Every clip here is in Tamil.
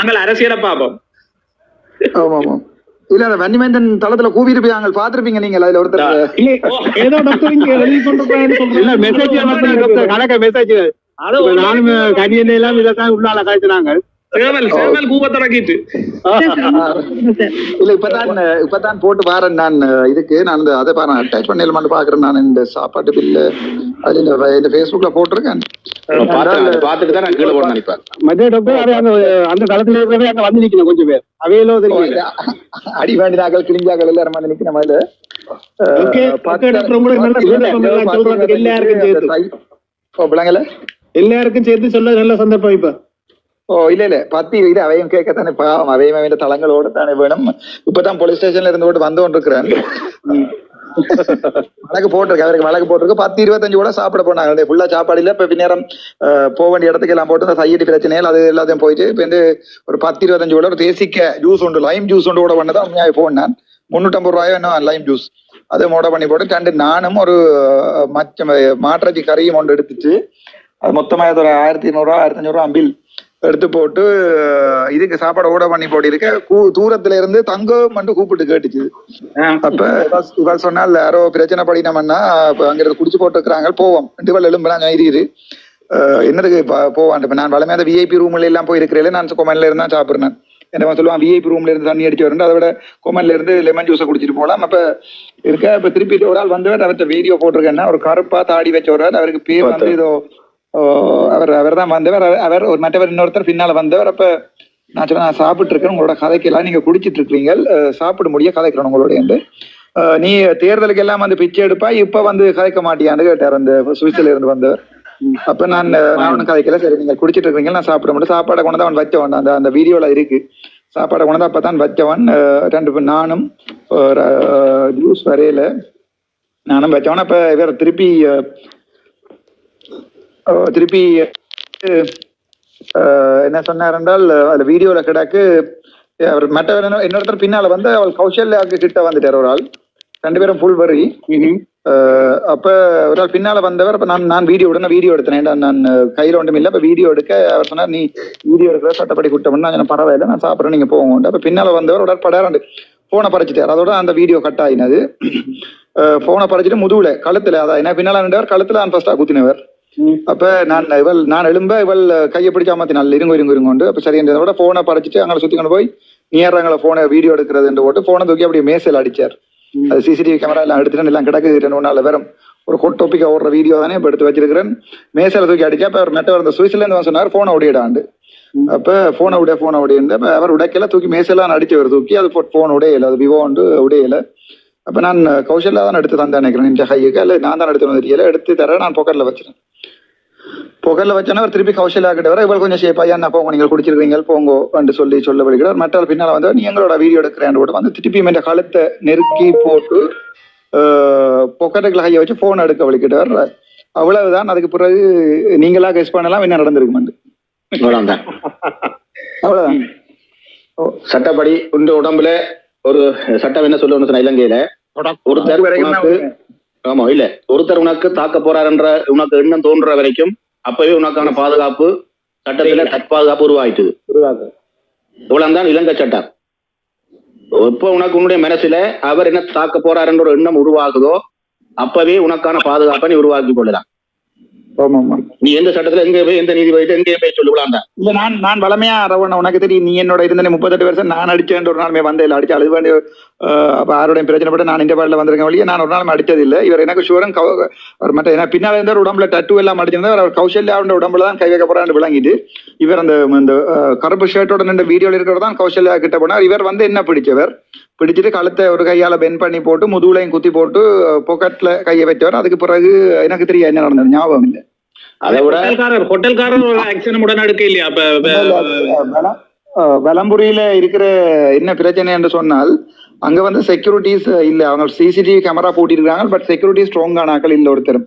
நாங்கள் அரசியலை பார்ப்போம். ஆமா ஆமா இல்ல அந்த வன்னிமேந்தன் தளத்துல கூவி இருப்பீங்க பாத்திருப்பீங்க நீங்க அதுல ஒருத்தர். இல்ல ஏதோ டாக்டர் இங்க எழுதி கொண்டு போறேன்னு இல்ல மெசேஜ் கணக்க மெசேஜ் அது நானும் கனியன் எல்லாம் இதைத்தான் உள்ளால காய்ச்சினாங்க சேவல் சேவல் இல்ல இப்பதான் இப்பதான் போட்டு வாரேன் நான் இதுக்கு. நான் இந்த அதை பாரு அட்டாச் பண்ணலாமான்னு பாக்குறேன். நான் இந்த சாப்பாட்டு பில்லு அது இந்த Facebookல போட்டிருக்கேன். பாத்துட்டு தான் நான் கீழே போட நினைப்பேன். மத்திய டாக்டர் அந்த அந்த தளத்துல இருக்கிறவே அங்க வந்து நிக்கணும் கொஞ்சம் பேர். அவையிலோ தெரியும் அடி வேண்டினாக்கள் கிழிஞ்சாக்கள் எல்லாரும் வந்து நிக்கணும் அதுல எல்லாருக்கும் சேர்த்து. சொல்ல நல்ல சந்தர்ப்பம் இப்ப. ஓ இல்ல இல்ல பத்தி இது அவையும் கேட்கத்தானே பாவம் அவையும் அவன் தளங்களோட தானே வேணும் இப்பதான் போலீஸ் ஸ்டேஷன்ல இருந்து போட்டு வந்து கொண்டிருக்கிறேன் வழக்கு போட்டிருக்கு அவருக்கு வழக்கு போட்டிருக்கு பத்து இருபத்தஞ்சு கூட சாப்பிட போனாங்க ஃபுல்லா சாப்பாடு இல்ல இப்ப பின்னேரம் போக வேண்டிய இடத்துக்கு எல்லாம் போட்டு இந்த சையடி பிரச்சனைகள் அது எல்லாத்தையும் போயிட்டு இப்ப வந்து ஒரு பத்து இருபத்தஞ்சு கூட ஒரு தேசிக்க ஜூஸ் உண்டு லைம் ஜூஸ் உண்டு கூட பண்ணதான் உண்மையாக போனேன் முன்னூற்றம்பது ரூபாயோ என்ன லைம் ஜூஸ் அதை மூட பண்ணி போட்டு ரெண்டு நானும் ஒரு மச்ச மாட்டிறச்சி கறியும் ஒன்று எடுத்துட்டு அது மொத்தமாக ஒரு ஆயிரத்தி ஐநூறுரூவா ஆயிரத்தி அஞ்சூறுவா அம்பில் எடுத்து போட்டு இதுக்கு சாப்பாடு ஓட பண்ணி போட்டிருக்க கூ- தூரத்துல இருந்து தங்கம் மட்டும் கூப்பிட்டு கேட்டுச்சு. அப்ப இவ- இவ சொன்னால் யாரோ பிரச்சனை படினோம்னா இப்ப அங்க இருந்து குடிச்சு போட்டுருக்காங்க போவோம். ரெண்டு பேர் எலும்புலாம் இரு என்னதுக்கு போவான். இப்ப நான் வளமே அந்த விஐபி ரூம்ல எல்லாம் போய் இருக்கிறேன் நான் கொமன்ல இருந்து சாப்பிடுறேன் என்ன சொல்லுவான் விஐபி ரூம்ல இருந்து தண்ணி அடிச்சு வரணும் அதை விட கொமன்ல இருந்து லெமன் ஜூஸை குடிச்சிட்டு போகலாம் அப்ப இருக்க இப்ப திருப்பி ஒரு ஆள் வந்தவர் அவர்கிட்ட வீடியோ போட்டிருக்கேன்னா ஒரு கருப்பா தாடி வச்ச ஒரு ஆள் அவருக்கு பேர் வந்து ஏதோ அவர் அவர் தான் வந்தவர். அவர்- ஒரு மற்றவர் இன்னொருத்தர் பின்னால வந்தவர். அப்ப நான் சொன்னேன் நான் சாப்பிட்டு இருக்கேன் உங்களோட கதைக்கெல்லாம் நீங்க குடிச்சிட்டு இருக்கீங்க அஹ், சாப்பிட முடிய கதைக்கிறேன் உங்களோட அஹ், நீ தேர்தலுக்கு எல்லாம் வந்து பிச்சை எடுப்பா. இப்ப வந்து கதைக்க மாட்டியான்னு கேட்டார் அந்த சுவிஸ்ல இருந்து வந்தவர். அப்ப நான் நான் ஒன்றும் கதைக்கல. சரி நீங்க குடிச்சிட்டு இருக்கீங்க நான் சாப்பிட முடியும் சாப்பாடை கொண்டு அவன் வச்சவன். அந்த அந்த வீடியோல இருக்கு. சாப்பாடை கொண்டு தான் அப்பதான் வச்சவன். ரெண்டு நானும் ஜூஸ் வரையில நானும் வச்சவன். அப்ப இவர் திருப்பி திருப்பி என்ன சொன்னார் என்றால் அதுல வீடியோல கிடக்கு அவர் என்ன- இன்னொருத்தர் பின்னால வந்து அவள் கௌசல்யாவுக்கு கிட்ட வந்துட்டார் ஒரு ஆள். ரெண்டு பேரும் ஃபுல் வரி அப்ப ஒரு ஆள் பின்னால வந்தவர் அப்ப நான் நான் வீடியோ எடுன வீடியோ எடுத்தேன் நான் கையில ஒன்றும் இல்லை. அப்ப வீடியோ எடுக்க அவர் சொன்னார் நீ வீடியோ எடுக்கிற சட்டப்படி குட்டம்னு நான் பரவாயில்ல நான் சாப்பிட்றேன் நீங்க போங்க. அப்ப பின்னால வந்தவர் ஒரு படாரண்டு போனை பறிச்சிட்டார். அதோட அந்த வீடியோ கட் ஆயினது. போனை பறிச்சிட்டு முதுகுல கழுத்துல அதான் என்ன பின்னால நின்றவர் கழுத்துல நான் ஃபர்ஸ்டா குத்தினவர். அப்ப நான் இவள் நான் எழும்ப இவள் கையை பிடிச்ச அமர்த்தி நல்ல இருங்க இருங்க இருங்கொண்டு அப்ப சரி இந்த விட போனை பறிச்சிட்டு அங்கே சுத்தி கொண்டு போய் நியர்றாங்கள போனை வீடியோ எடுக்கிறது போட்டு போனை தூக்கி அப்படியே மேசையில் அடிச்சார். அது சிசிடிவி கேமரா எல்லாம் எடுத்துட்டு எல்லாம் கிடக்கு ரெண்டு நாள் வேறும் ஒரு ஹோட் டாபிக்கா ஓடுற வீடியோ தானே இப்ப எடுத்து வச்சிருக்கிறேன். மேசையில தூக்கி அடிச்சா அப்ப அவர் மெட்ட வந்த சுவிஸ்ல இருந்து வந்து சொன்னார் போனை உடையிடாண்டு அப்ப போனை உடைய போனை உடையண்டு அப்ப அவர் உடைக்கல தூக்கி மேசையெல்லாம் அடிச்சவர் தூக்கி. அது போன் உடையல அது விவோ உண்டு உடையல. அப்ப நான் கௌசல்யா தான் எடுத்து தந்தேன் நினைக்கிறேன். இந்த கையுக்கு அல்ல நான் தான் எடுத்து வந்து தெரியல எடுத்து தர நான் பொக்கெட்ல வச்சிருக்கேன். புகழ்ல வச்சோன்னா அவர் திருப்பி கௌசல்யா கிட்ட வர இவள் கொஞ்சம் ஷேப்பா என்ன போங்க நீங்கள் குடிச்சிருக்கீங்க போங்கோ என்று சொல்லி சொல்ல விடுகிறார். மற்ற பின்னால வந்து நீ எங்களோட வீடியோ எடுக்கிறேன் கூட வந்து திருப்பி இந்த கழுத்தை நெருக்கி போட்டு பொக்கெட்டுக்குள்ள கையை வச்சு போன் எடுக்க வலிக்கிட்டார் அவ்வளவுதான். அதுக்கு பிறகு நீங்களா கெஸ் பண்ணலாம் என்ன நடந்திருக்குமெண்டு இவ்வளவுதான் அவ்வளவுதான். சட்டப்படி உங்க உடம்புல ஒரு சட்டம் என்ன சொல்லுன்னு சொன்ன இலங்கையில ஒருத்தர் உனக்கு ஆமா இல்ல. ஒருத்தர் உனக்கு தாக்க போறாருன்ற உனக்கு எண்ணம் தோன்ற வரைக்கும் அப்பவே உனக்கான பாதுகாப்பு சட்டத்துல தற்பாதுகாப்பு உருவாயிட்டுது இவ்வளவுதான் இலங்கை சட்டம். எப்போ உனக்கு உன்னுடைய மனசுல அவர் என்ன தாக்க போறாருன்ற ஒரு எண்ணம் உருவாகுதோ அப்பவே உனக்கான பாதுகாப்பை நீ உருவாக்கி கொள்ளலாம். நீ எந்த சட்டத்துல எங்க போய் எந்த நீதிபதிட்டு எங்கே போய் சொல்லுவலாம் இல்ல நான் நான் வளமையா ரவண உனக்கு தெரியும் நீ என்னோட இருந்தே முப்பத்தெட்டு வருஷம் நான் அடிச்சேன் ஒரு நாளுமே வந்தேன் அடிச்சு அது வேண்டிய அப்ப யாரோடையும் பிரச்சனைப்பட்டு நான் இந்த பாடல வந்திருக்கேன் வழியே நான் ஒரு நாளும் அடிச்சது இல்லை இவர் எனக்கு ஷுவரன் அவர் மற்ற ஏன்னா பின்னால இருந்த உடம்புல டட்டு எல்லாம் அடிச்சிருந்தா அவர் கௌசல்யாவோட உடம்புல தான் கை வைக்க போறான்னு விளங்கிட்டு இவர் அந்த அஹ், கருப்பு ஷர்ட்டோட நின்ற வீடியோல இருக்கிறவர் தான் கௌசல்யா கிட்ட போனார். இவர் வந்து என்ன பிடிச்சவர்? பிடிச்சிட்டு கழுத்தை ஒரு கையால பென் பண்ணி போட்டு முதுகுலையும் குத்தி போட்டு பொக்கெட்ல கையை வைத்தவர் அதுக்கு பிறகு எனக்கு தெரியும் என்ன நடந்தது ஞாபகம் இல்லை. அதை விட ஹோட்டல்காரர் ஒரு இல்லையா? அப்ப வலம்புரியில இருக்கிற என்ன பிரச்சனை என்று சொன்னால் அங்க வந்து செக்யூரிட்டிஸ் இல்ல அவங்க சிசிடிவி கேமரா போட்டிருக்காங்க பட் செக்யூரிட்டி ஸ்ட்ராங்கான ஆக்கள் இல்ல ஒருத்தரும்.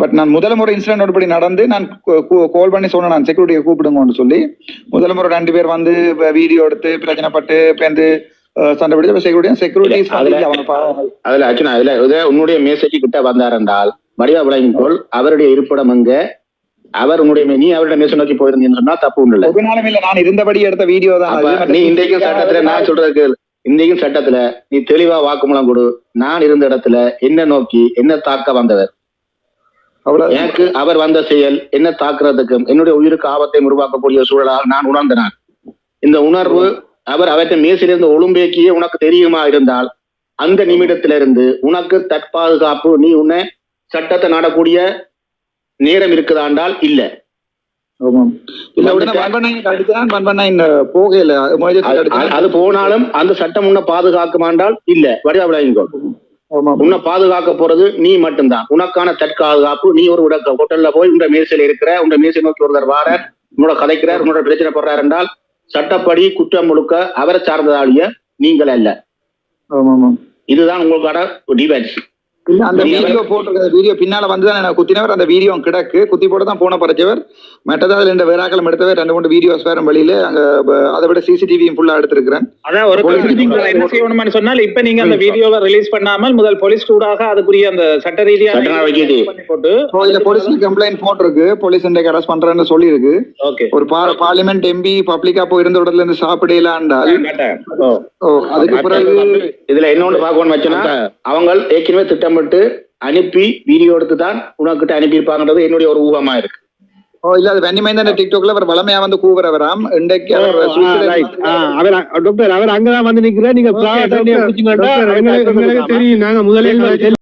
பட் நான் முதல் முறை இன்சிடென்ட் ஒருபடி நடந்து நான் கால் பண்ணி சொன்னேன் நான் செக்யூரிட்டியை கூப்பிடுங்கன்னு சொல்லி. முதல் முறை ரெண்டு பேர் வந்து வீடியோ எடுத்து பிரச்சனைப்பட்டு பேருந்து சண்டை பிடிச்சு செக்யூரிட்டி செக்யூரிட்டிஸ் அதுல-. அதுல அர்ச்சனா இது உன்னுடைய மேசைக்கு கிட்ட வந்தார் என்றால் வடிவா விளங்கிக்கொள் அவருடைய இருப்பிடம் எங்க? அவர் உன்னுடைய நீ அவருடைய மேச நோக்கி போயிருந்தீங்கன்னு சொன்னா தப்பு ஒண்ணு இல்ல ஒரு நாளும் இல்ல நான் இருந்தபடி எடுத்த வீடியோ தான். நீ இன்றைக்கும் சட்டத்துல நான் சொல்றது கேளு. இன்றைக்கும் சட்டத்துல நீ தெளிவா வாக்குமூலம் கொடு. நான் இருந்த இடத்துல என்ன நோக்கி என்ன தாக்க வந்தவர். எனக்கு அவர் வந்த செயல் என்ன தாக்குறதுக்கும் என்னுடைய உயிருக்கு ஆபத்தை உருவாக்கக்கூடிய சூழலாக நான் உணர்ந்தனான் இந்த உணர்வு அவர் அவற்றை மேசிலிருந்து ஒழும்பேக்கியே உனக்கு தெரியுமா இருந்தால் அந்த நிமிடத்திலிருந்து உனக்கு தற்பாதுகாப்பு நீ உன்னை சட்டத்தை நாடக்கூடிய நேரம் இருக்குதாண்டால் இல்ல. அது- போனாலும் அந்த சட்டம் உன்னை பாதுகாக்குமாண்டால் இல்ல. வடிவா விளையுங்கோள் ஆமாம். உன்னை பாதுகாக்க போறது நீ மட்டும்தான். உனக்கான தற்காதுகாப்பு நீ ஒரு உடக்க ஹோட்டல்ல போய் உங்க மேசையில இருக்கிற உங்க மேசை நோக்கி ஒருத்தர் வார உன்னோட கதைக்கிறார் உன்னோட பிரச்சனை படுறார் என்றால் சட்டப்படி குற்றம் முழுக்க அவரை சார்ந்ததாலிய நீங்கள் அல்ல இதுதான் உங்களுக்கான இல்ல அந்த வீடியோ போட்டிருக்க வீடியோ பின்னால வந்துதான் எனக்கு குத்தினவர்? அந்த வீடியோ கிடக்கு. குத்தி போட்டு தான் போன பறிச்சவர் மற்றது அதுல இந்த வேறாக்களம் எடுத்தவர். ரெண்டு மூணு வீடியோஸ் வேற வழியில அங்க அதை விட சிசிடிவியும் ஃபுல்லா எடுத்திருக்கிறேன். அதான் ஒரு என்ன செய்யணும்னு சொன்னால் இப்ப நீங்க அந்த வீடியோவை ரிலீஸ் பண்ணாமல் முதல் போலீஸ் கூடாக அதுக்குரிய அந்த சட்ட பண்ணி போட்டு இதுல போலீஸ்ல கம்ப்ளைண்ட் போட்டிருக்கு. போலீஸ் இன்றைக்கு அரெஸ்ட் பண்றேன்னு சொல்லியிருக்கு. ஒரு பார்லிமெண்ட் எம்பி பப்ளிக்கா போய் இருந்த இடத்துல இருந்து சாப்பிடலாண்டால் ஓ அதுக்கு பிறகு இதுல இன்னொன்னு பார்க்கணும்னு வச்சுன்னா அவங்க ஏற்கனவே திட்டமிட்டு அனுப்பி வீடியோ எடுத்து தான் உனக்கிட்ட அனுப்பியிருப்பாங்கன்றது என்னுடைய ஒரு ஊகமா இருக்கு. ஓ இல்ல அது வெண்ணிமைந்த டிக்டாக்ல அவர் வளமையா வந்து கூவுறவராம். இன்றைக்கு அவர் டாக்டர் அவர் அங்கதான் வந்து நிக்கிற நீங்க தெரியும். நாங்க முதலே